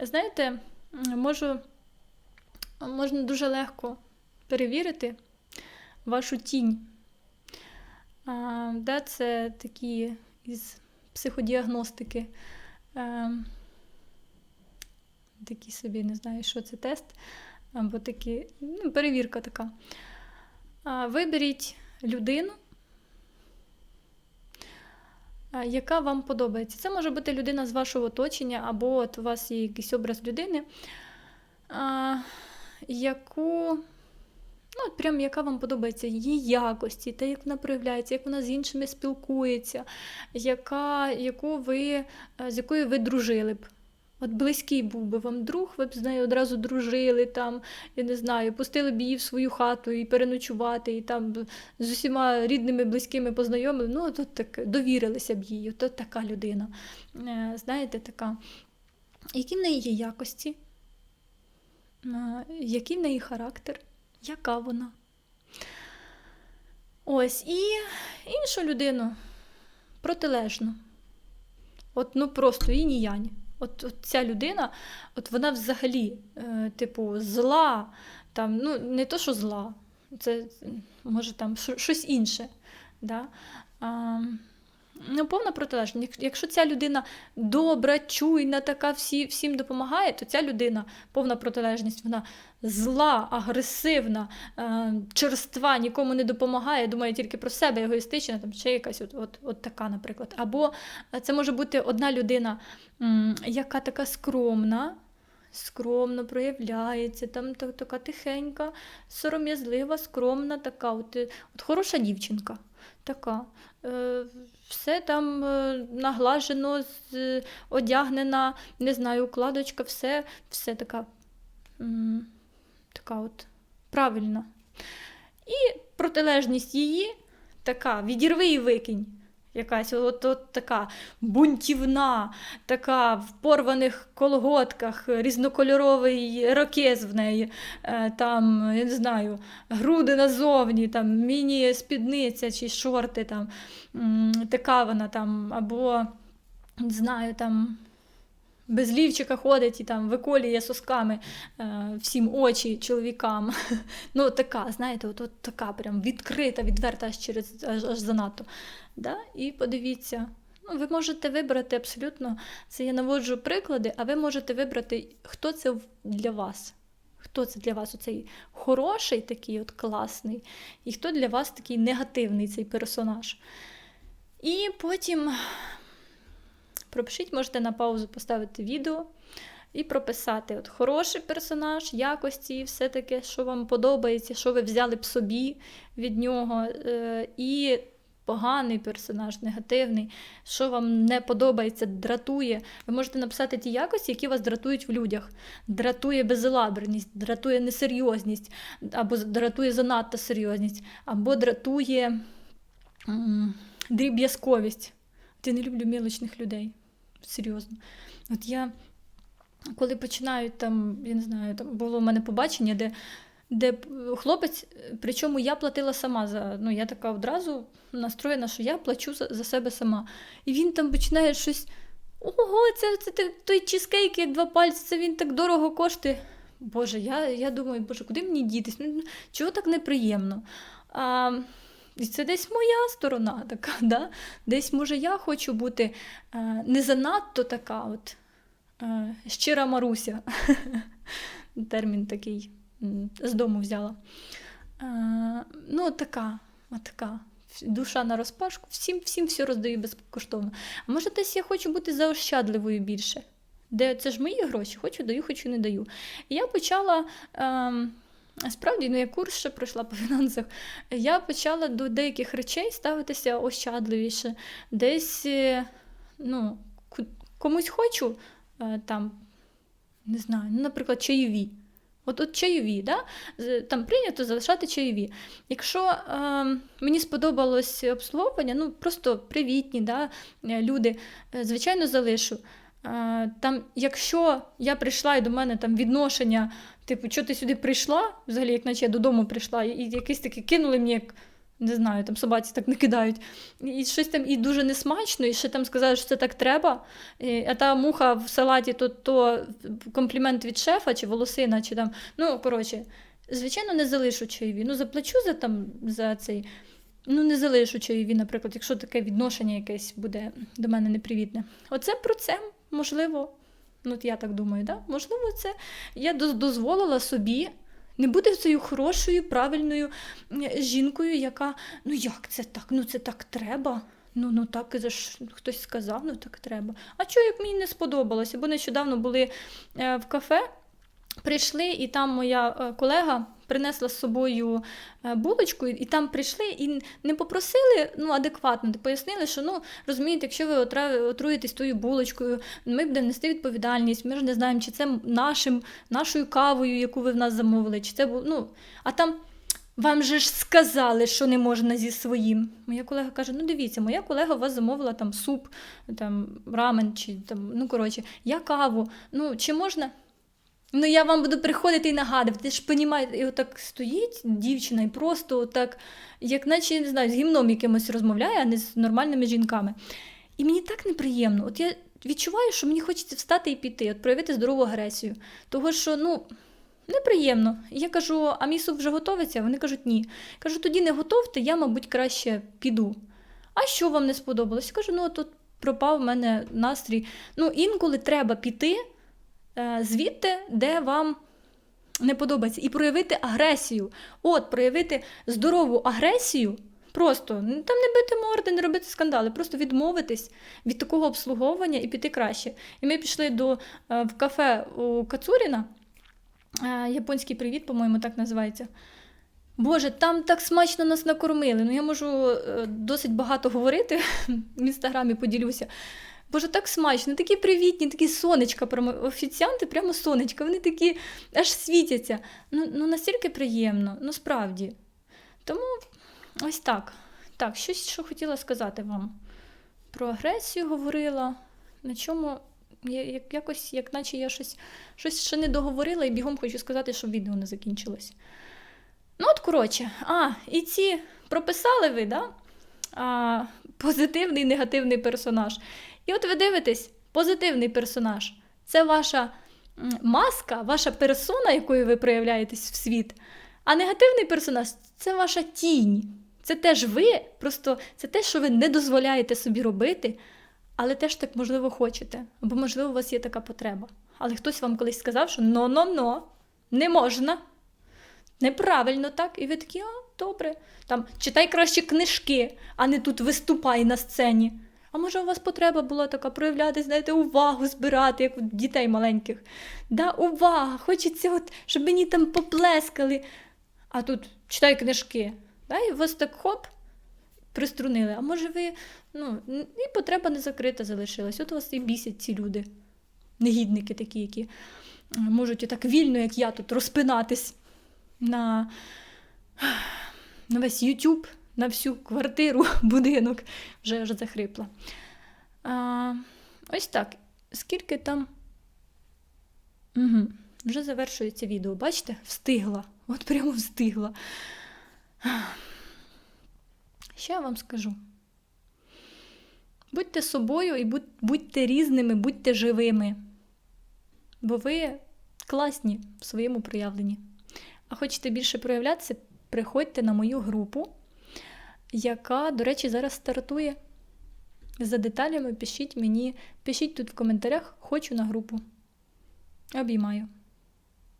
Знаєте, можу, можна дуже легко перевірити вашу тінь. А, да, це такі із психодіагностики. Е, такі собі, не знаю, що це тест, або такі, ну, перевірка така. А, виберіть людину, а, яка вам подобається. Це може бути людина з вашого оточення, або от у вас є якийсь образ людини, яку. Ну, прям яка вам подобається її якості, те, як вона проявляється, як вона з іншими спілкується, яка, яку ви, е, з якою ви дружили б. От близький був би вам друг, ви б з нею одразу дружили, там, я не знаю, пустили б її в свою хату і переночувати, і там з усіма рідними, близькими познайомили. Ну, тут так довірилися б їй, то така людина. Е, Знаєте, така. Які в неї є якості? Е, Який в неї характер? Яка вона? Ось, і іншу людину протилежну. От ну просто і ніянь. От, от ця людина, от вона взагалі, е, типу, зла, там, ну, не то, що зла, це може там що- щось інше. Да? А, ну, повна протилежність. Якщо ця людина добра, чуйна, така всі, всім допомагає, то ця людина повна протилежність, вона зла, агресивна, е, черства, нікому не допомагає, думає тільки про себе, егоїстична, там ще якась от, от, от така, наприклад. Або е, це може бути одна людина, яка така скромна. Скромно проявляється, там така тихенька, сором'язлива, скромна, така, от, е, от хороша дівчинка. Така. Е, все там е, наглажено, з- одягнена, не знаю, укладочка, все, все така, така от правильна. І протилежність її така, відірви і викинь. Якась от, от така бунтівна, така в порваних колготках, різнокольоровий ракез в неї, е, там, я не знаю, груди назовні, там, міні-спідниця чи шорти, там, така вона там, або, не знаю, там. Без лівчика ходить і там виколює сосками е, всім очі чоловікам. Ну, така, знаєте, от, от така прям відкрита, відверта аж через аж, аж занадто. Да? І подивіться, ну, ви можете вибрати абсолютно, це я наводжу приклади, а ви можете вибрати, хто це для вас. Хто це для вас оцей хороший, такий от класний, і хто для вас такий негативний цей персонаж. І потім пропишіть, можете на паузу поставити відео і прописати от хороший персонаж, якості, все таке, що вам подобається, що ви взяли б собі від нього. е, І поганий персонаж, негативний, що вам не подобається, дратує. Ви можете написати ті якості, які вас дратують в людях. Дратує безалаберність, дратує несерйозність, або дратує занадто серйозність, або дратує дріб'язковість. Я не люблю мілочних людей. Серйозно. От я, коли починають там, я не знаю, там було у мене побачення, де, де хлопець, причому я платила сама за. Ну, я така одразу настроєна, що я плачу за, за себе сама. І він там починає щось. Ого, це, це, це той чизкейк, як два пальці, це він так дорого коштує. Боже, я, я думаю, боже, куди мені дітись? Ну, чого так неприємно? А, і це десь моя сторона така, да? десь, може, я хочу бути е, не занадто така, от, е, щира Маруся. Термін такий з дому взяла. Е, ну, така, така. Душа на розпашку, всім, всім все роздаю безкоштовно. А може, десь я хочу бути заощадливою більше. Де це ж мої гроші, хочу даю, хочу не даю. І я почала. Ем, Справді, ну я курс ще пройшла по фінансах. Я почала до деяких речей ставитися ощадливіше. Десь, е, ну, комусь хочу е, там, не знаю, ну, наприклад, чайові. От, от чайові, да? Там прийнято залишати чайові. Якщо е, мені сподобалось обслуговування, ну просто привітні да, е, люди, звичайно, залишу. Там, якщо я прийшла і до мене там відношення, типу, що ти сюди прийшла, взагалі, як наче я додому прийшла, і якісь такі кинули мені як Не знаю, там собаці так не кидають. І щось там і дуже несмачно, і ще там сказали, що це так треба. І, а та муха в салаті, то, то комплімент від шефа чи волосина, чи там. Ну, коротше, звичайно, не залишу чайові. Ну, заплачу за там за цей. Ну, не залишу чайові, наприклад, якщо таке відношення якесь буде до мене непривітне. Оце про це, можливо, ну, я так думаю, да? можливо, це я дозволила собі не бути цією хорошою, правильною жінкою, яка, ну як це так? Ну це так треба. Ну, ну так за ж хтось сказав, ну так треба. А чого як мені не сподобалося? Бо нещодавно були е, в кафе, прийшли, і там моя е, колега принесла з собою е, булочку, і там прийшли і не попросили ну, адекватно, пояснили, що ну розумієте, якщо ви отруєтесь тою булочкою, ми будемо нести відповідальність. Ми ж не знаємо, чи це нашим, нашою кавою, яку ви в нас замовили, чи це бу- ну, а там. Вам же ж сказали, що не можна зі своїм. Моя колега каже: ну дивіться, моя колега у вас замовила там суп, там рамен, чи там, ну коротше, я каву. Ну, чи можна? Ну, я вам буду приходити і нагадувати. Ти ж понімаєте, і отак стоїть дівчина і просто отак, як наче я не знаю, з гімном якимось розмовляє, а не з нормальними жінками. І мені так неприємно. От я відчуваю, що мені хочеться встати і піти, от проявити здорову агресію. Того, що, ну. Неприємно. Я кажу, а мій суп вже готовиться? Вони кажуть, ні. Кажу, тоді не готовте, я, мабуть, краще піду. А що вам не сподобалось? Кажу, ну тут пропав в мене настрій. Ну, інколи треба піти звідти, де вам не подобається, і проявити агресію. От, проявити здорову агресію. Просто ну, там не бити морди, не робити скандали, просто відмовитись від такого обслуговування і піти краще. І ми пішли до е, в кафе у Кацуріна. Е, Японський привіт, по-моєму, так називається. Боже, там так смачно нас накормили. Ну, я можу е, досить багато говорити в інстаграмі, поділюся. Боже, так смачно, такі привітні, такі сонечка, прямо офіціанти, прямо сонечка, вони такі аж світяться. Ну, ну настільки приємно, ну справді. Тому ось так. Так, щось, що хотіла сказати вам. Про агресію говорила. На чому я, як, якось, як наче я щось, щось ще не договорила, і бігом хочу сказати, щоб відео не закінчилось. Ну, от, коротше, а, і ці прописали ви, да? А, позитивний і негативний персонаж. І от ви дивитесь, позитивний персонаж це ваша маска, ваша персона, якою ви проявляєтесь в світ. А негативний персонаж це ваша тінь. Це теж ви, просто це те, що ви не дозволяєте собі робити, але теж так, можливо, хочете. Або, можливо, у вас є така потреба. Але хтось вам колись сказав, що но-но-но, не можна. Неправильно так. І ви такі, а, добре. Там, читай краще книжки, а не тут виступай на сцені. А може, у вас потреба була така проявляти, знаєте, увагу збирати, як у дітей маленьких. Да, увага, хочеться, от, щоб мені там поплескали. А тут читай книжки. Да, і вас так хоп, приструнили. А може ви, ну, і потреба не закрита залишилась. От у вас і бісять ці люди. Негідники такі, які е, можуть отак вільно, як я тут, розпинатись на, на весь YouTube, на всю квартиру, будинок. Вже вже захрипла. А, ось так. Скільки там. Угу. Вже завершується відео. Бачите? Встигла. От прямо встигла. Що я вам скажу? Будьте собою і будь- будьте різними, будьте живими. Бо ви класні в своєму проявленні. А хочете більше проявлятися, приходьте на мою групу, яка, до речі, зараз стартує. За деталями пишіть мені, пишіть тут в коментарях, хочу на групу. Обіймаю.